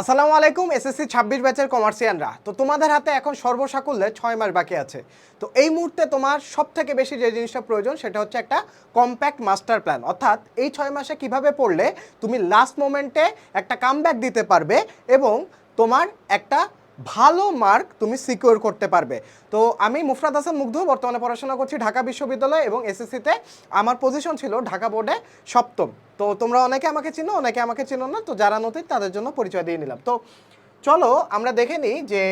আসসালামু আলাইকুম, এসএসসি ছাব্বিশ ব্যাচের কমার্সিয়ানরা তো তোমাদের হাতে এখন সর্বসাকুল্যে ছয় মাস বাকি আছে। তো এই মুহূর্তে তোমার সব থেকে বেশি যে জিনিসটা প্রয়োজন, সেটা হচ্ছে একটা কম্প্যাক্ট মাস্টার প্ল্যান অর্থাৎ এই ছয় মাসে কীভাবে পড়লে তুমি লাস্ট মোমেন্টে একটা কামব্যাক দিতে পারবে এবং তোমার একটা ভালো মার্ক তুমি সিকিওর করতে পারবে। তো আমি মুফরাদ হাসান মুগ্ধ, বর্তমানে পড়াশোনা করছি ঢাকা বিশ্ববিদ্যালয় এবং এসএসসিতে। আমার পজিশন ছিল ঢাকা বোর্ডে সপ্তম। তো তোমরা অনেকে আমাকে চিনো, অনেকে আমাকে চিনো না, তো যারা নতুন তাদের জন্য পরিচয় দিয়ে নিলাম। তো চলো আমরা দেখে নিই যে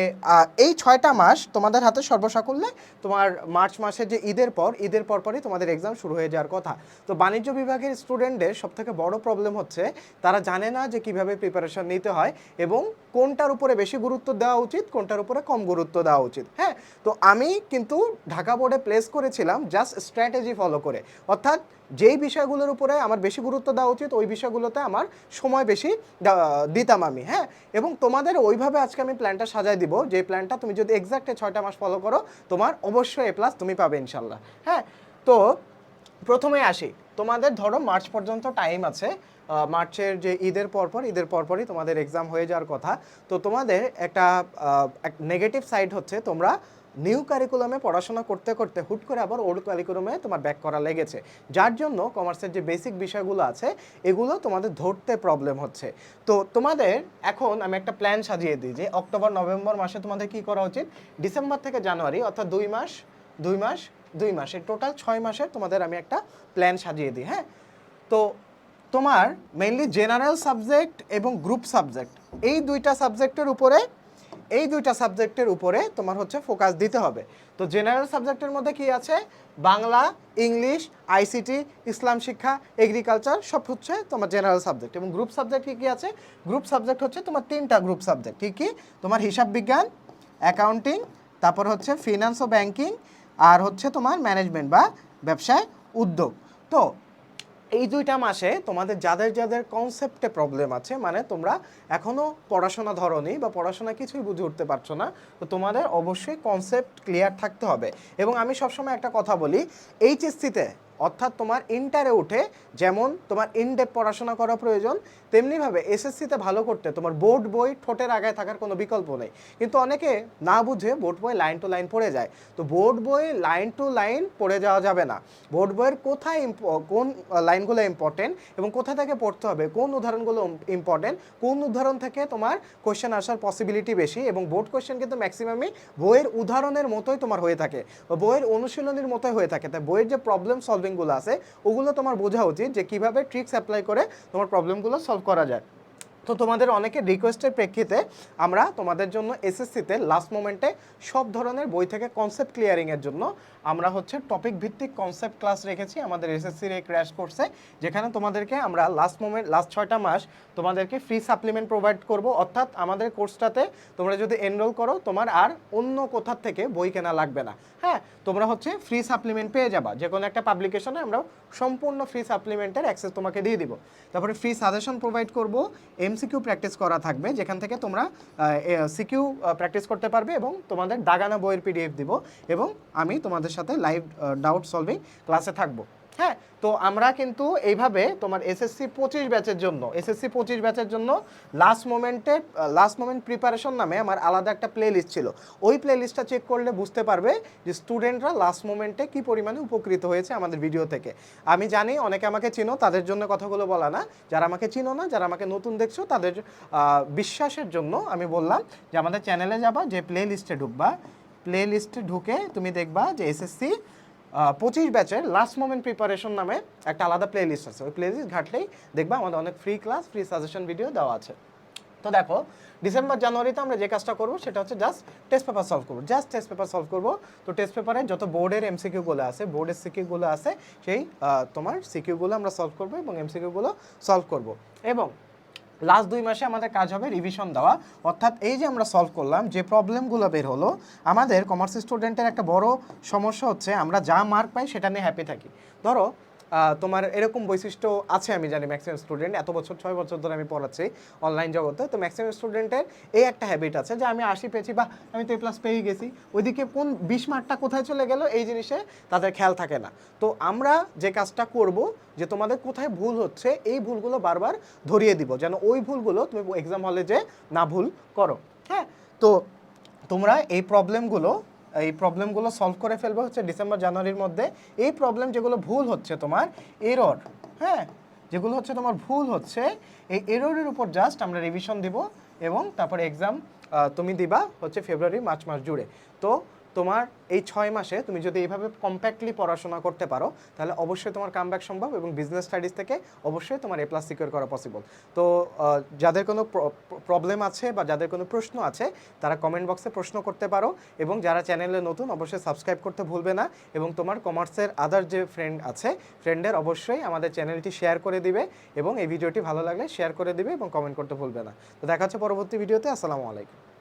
এই ছয়টা মাস তোমাদের হাতে সর্বসাকুল্যে তোমার মার্চ মাসে যে ঈদের পর ঈদের পর পরই তোমাদের এক্সাম শুরু হয়ে যাওয়ার কথা। তো বাণিজ্য বিভাগের স্টুডেন্টদের সব থেকে বড় প্রবলেম হচ্ছে, তারা জানে না যে কীভাবে প্রিপারেশন নিতে হয় এবং কোনটার উপরে বেশি গুরুত্ব দেওয়া উচিত, কোনটার উপরে কম গুরুত্ব দেওয়া উচিত হ্যাঁ? তো আমি কিন্তু ঢাকা বোর্ডে প্লেস করেছিলাম জাস্ট স্ট্র্যাটেজি ফলো করে। অর্থাৎ যেই বিষয়গুলোর উপরে আমার বেশি গুরুত্ব দেওয়া উচিত, ওই বিষয়গুলোতে আমার সময় বেশি দিতাম আমি হ্যাঁ? এবং তোমাদের ওইভাবে আজকে আমি প্ল্যানটা সাজাই দিব। যে প্ল্যানটা তুমি যদি এক্স্যাক্টে ছয়টা মাস ফলো করো, তোমার অবশ্যই এ প্লাস তুমি পাবে ইনশাল্লাহ হ্যাঁ? তো প্রথমে আসি। তোমাদের ধরো মার্চ পর্যন্ত টাইম আছে। মার্চের যে ঈদের পরপর, ঈদের পরপরই তোমাদের এক্সাম হয়ে যাওয়ার কথা। তো তোমাদের একটা নেগেটিভ সাইড হচ্ছে তোমরা নিউ কারিকুলামে পড়াশোনা করতে করতে হুট করে আবার ওল্ড কারিকুলামে তোমার ব্যাক করা লেগেছে। যার জন্য কমার্সের যে বেসিক বিষয়গুলো আছে, এগুলো তোমাদের ধরতে প্রবলেম হচ্ছে। তো তোমাদের এখন আমি একটা প্ল্যান সাজিয়ে দিই যে অক্টোবর, নভেম্বর মাসে তোমাদের কি করা উচিত? ডিসেম্বর থেকে জানুয়ারি, অর্থাৎ দুই মাস দুই মাস, দুই মাসে টোটাল ছয় মাসের তোমাদের আমি একটা প্ল্যান সাজিয়ে দিই হ্যাঁ? তো তোমার মেইনলি জেনারেল সাবজেক্ট এবং গ্রুপ সাবজেক্ট এই দুইটা সাবজেক্টের উপরে এই দুইটা সাবজেক্টের উপরে তোমার হচ্ছে ফোকাস দিতে হবে। তো জেনারেল সাবজেক্টের মধ্যে কি আছে? বাংলা, ইংলিশ, আইসিটি, ইসলাম শিক্ষা এগ্রিকালচার সব হচ্ছে তোমার জেনারেল সাবজেক্ট এবং গ্রুপ সাবজেক্ট কি কী আছে? গ্রুপ সাবজেক্ট হচ্ছে তোমার তিনটা গ্রুপ সাবজেক্ট কী কী? তোমার হিসাব বিজ্ঞান অ্যাকাউন্টিং তারপর হচ্ছে ফিনান্স ও ব্যাংকিং আর হচ্ছে তোমার ম্যানেজমেন্ট বা ব্যবসায় উদ্যোগ। তো এই দুইটা মাসে তোমাদের যাদের যাদের কনসেপ্টে প্রবলেম আছে মানে তোমরা এখনও পড়াশোনা ধরনি বা পড়াশোনা কিছুই বুঝে উঠতে পারছ না, তো তোমাদের অবশ্যই কনসেপ্ট ক্লিয়ার থাকতে হবে। এবং আমি সবসময় একটা কথা বলি, এইচএসসিতে অর্থাৎ তোমার ইন্টারে উঠে যেমন তোমার ইনডেপ পড়াশোনা করা প্রয়োজন, তেমনিভাবে এসএসসিতে ভালো করতে তোমার বোর্ড বই ঠোঁটের আগায় থাকার কোনো বিকল্প নেই। কিন্তু অনেকে না বুঝে বোর্ড বই লাইন টু লাইন পড়ে যায়। তো বোর্ড বই লাইন টু লাইন পড়ে যাওয়া যাবে না। বোর্ড বইয়ের কোথায় কোন লাইনগুলো ইম্পর্টেন্ট এবং কোথা থেকে পড়তে হবে, কোন উদাহরণগুলো ইম্পর্টেন্ট কোন উদাহরণ থেকে তোমার কোয়েশ্চেন আসার পসিবিলিটি বেশি এবং বোর্ড কোশ্চেন কিন্তু ম্যাক্সিমামই বইয়ের উদাহরণের মতোই তোমার হয়ে থাকে বইয়ের অনুশীলনীর মতোই হয়ে থাকে। তাই বইয়ের যে প্রবলেম সলভিংগুলো আছে, ওগুলো তোমার বোঝা উচিত যে কীভাবে ট্রিক্স অ্যাপ্লাই করে তোমার প্রবলেমগুলো সলভ করা যায়। তো তোমাদের অনেকে রিকোয়েস্টের প্রেক্ষিতে আমরা তোমাদের জন্য এসএসসিতে লাস্ট মোমেন্টে সব ধরনের বই থেকে কনসেপ্ট ক্লিয়ারিংয়ের জন্য আমরা হচ্ছে টপিক ভিত্তিক কনসেপ্ট ক্লাস রেখেছি, আমাদের এসএসসির এই ক্র্যাশ কোর্সে যেখানে তোমাদেরকে আমরা লাস্ট মোমেন্ট লাস্ট ছয়টা মাস তোমাদেরকে ফ্রি সাপ্লিমেন্ট প্রোভাইড করব। অর্থাৎ আমাদের কোর্সটাতে তোমরা যদি এনরোল করো, তোমার আর অন্য কোথার থেকে বই কেনা লাগবে না। হ্যাঁ তোমরা হচ্ছে ফ্রি সাপ্লিমেন্ট পেয়ে যাবা। যে কোনো একটা পাবলিকেশনে আমরা সম্পূর্ণ ফ্রি সাপ্লিমেন্টের অ্যাক্সেস তোমাকে দিয়ে দিব। তারপরে ফ্রি সাজেশন প্রোভাইড করব এমসিকিউ প্র্যাকটিস করা থাকবে, যেখান থেকে তোমরা সিকিউ প্র্যাকটিস করতে পারবে এবং তোমাদের দাগানা বইয়ের পিডিএফ দিব এবং আমি তোমাদের সাথে লাইভ ডাউট সলভিং ক্লাসে থাকব। হ্যাঁ তো আমরা কিন্তু এইভাবে তোমার এসএসসি পঁচিশ ব্যাচের জন্য এসএসসি পঁচিশ ব্যাচের জন্য লাস্ট মোমেন্টে লাস্ট মোমেন্ট প্রিপারেশন নামে আমার আলাদা একটা প্লে লিস্ট ছিল। ওই প্লে লিস্টটা চেক করলে বুঝতে পারবে যে স্টুডেন্টরা লাস্ট মোমেন্টে কি পরিমাণে উপকৃত হয়েছে আমাদের ভিডিও থেকে। আমি জানি অনেকে আমাকে চিনো, তাদের জন্য কথাগুলো বলা না। যারা আমাকে চিনো না, যারা আমাকে নতুন দেখছ, তাদের বিশ্বাসের জন্য আমি বললাম যে আমাদের চ্যানেলে যাবা, যে প্লে লিস্টে ঢুকবা। প্লে লিস্টে ঢুকে তুমি দেখবা যে এসএসসি পঁচিশ ব্যাচের লাস্ট মোমেন্ট প্রিপারেশন নামে একটা আলাদা প্লে লিস্ট আছে। ওই প্লে লিস্ট ঘাটলেই দেখবা আমাদের অনেক free class free suggestion video দেওয়া আছে। তো দেখো ডিসেম্বর জানুয়ারিতে আমরা যে কাজটা করব সেটা হচ্ছে জাস্ট টেস্ট পেপার সলভ করব। জাস্ট টেস্ট পেপার সলভ করব। তো টেস্ট পেপারে যত বোর্ডের এমসিকিউগুলো আছে বোর্ডের সিকিউগুলো আছে, সেই তোমার সিকিউগুলো আমরা সলভ করব এবং এমসিকিউগুলো সলভ করব। এবং লাস্ট দুই মাসে আমাদের কাজ হবে রিভিশন দেওয়া। অর্থাৎ এই যে আমরা সলভ করলাম, যে প্রবলেমগুলো বের হলো, আমাদের কমার্স স্টুডেন্টের একটা বড় সমস্যা হচ্ছে, আমরা যা মার্ক পাই সেটা নিয়ে হ্যাপি থাকি। ধরো তোমার এরকম বৈশিষ্ট্য আছে, আমি জানি ম্যাক্সিমাম স্টুডেন্ট এত বছর, ছয় বছর ধরে আমি পড়াচ্ছি অনলাইন জগতে। তো ম্যাক্সিমাম স্টুডেন্টের এই একটা হ্যাবিট আছে যে আমি আশি পেয়েছি বা আমি তো এ প্লাস পেয়ে গেছি। ওইদিকে কোন বিশ মার্কটা কোথায় চলে গেল, এই জিনিসে তাদের খেয়াল থাকে না। তো আমরা যে কাজটা করব, যে তোমাদের কোথায় ভুল হচ্ছে, এই ভুলগুলো বারবার ধরিয়ে দিব, যেন ওই ভুলগুলো তুমি এক্সাম হলে যে না ভুল করো। হ্যাঁ? তো তোমরা এই প্রবলেমগুলো এই প্রবলেমগুলো সলভ করে ফেলবে হচ্ছে ডিসেম্বর জানুয়ারির মধ্যে। এই প্রবলেম যেগুলো ভুল হচ্ছে তোমার এরর হ্যাঁ? যেগুলো হচ্ছে তোমার ভুল হচ্ছে, এই এররের উপর জাস্ট আমরা রিভিশন দিব এবং তারপর এক্সাম তুমি দিবা হচ্ছে ফেব্রুয়ারি মার্চ মাস জুড়ে। তো তোমার এই ছয় মাসে তুমি যদি এইভাবে কম্প্যাক্টলি পড়াশোনা করতে পারো, তাহলে অবশ্যই তোমার কামব্যাক সম্ভব এবং বিজনেস স্টাডিজ থেকে অবশ্যই তোমার এ প্লাস সিকিউর করা পসিবল তো যাদের কোনো প্রবলেম আছে বা যাদের কোনো প্রশ্ন আছে, তারা কমেন্ট বক্সে প্রশ্ন করতে পারো এবং যারা চ্যানেলে নতুন, অবশ্যই সাবস্ক্রাইব করতে ভুলবে না এবং তোমার কমার্সের আদার যে ফ্রেন্ড আছে ফ্রেন্ডের অবশ্যই আমাদের চ্যানেলটি শেয়ার করে দিবে এবং এই ভিডিওটি ভালো লাগলে শেয়ার করে দিবে এবং কমেন্ট করতে ভুলবে না। তো দেখা হচ্ছে পরবর্তী ভিডিওতে আসসালামু আলাইকুম।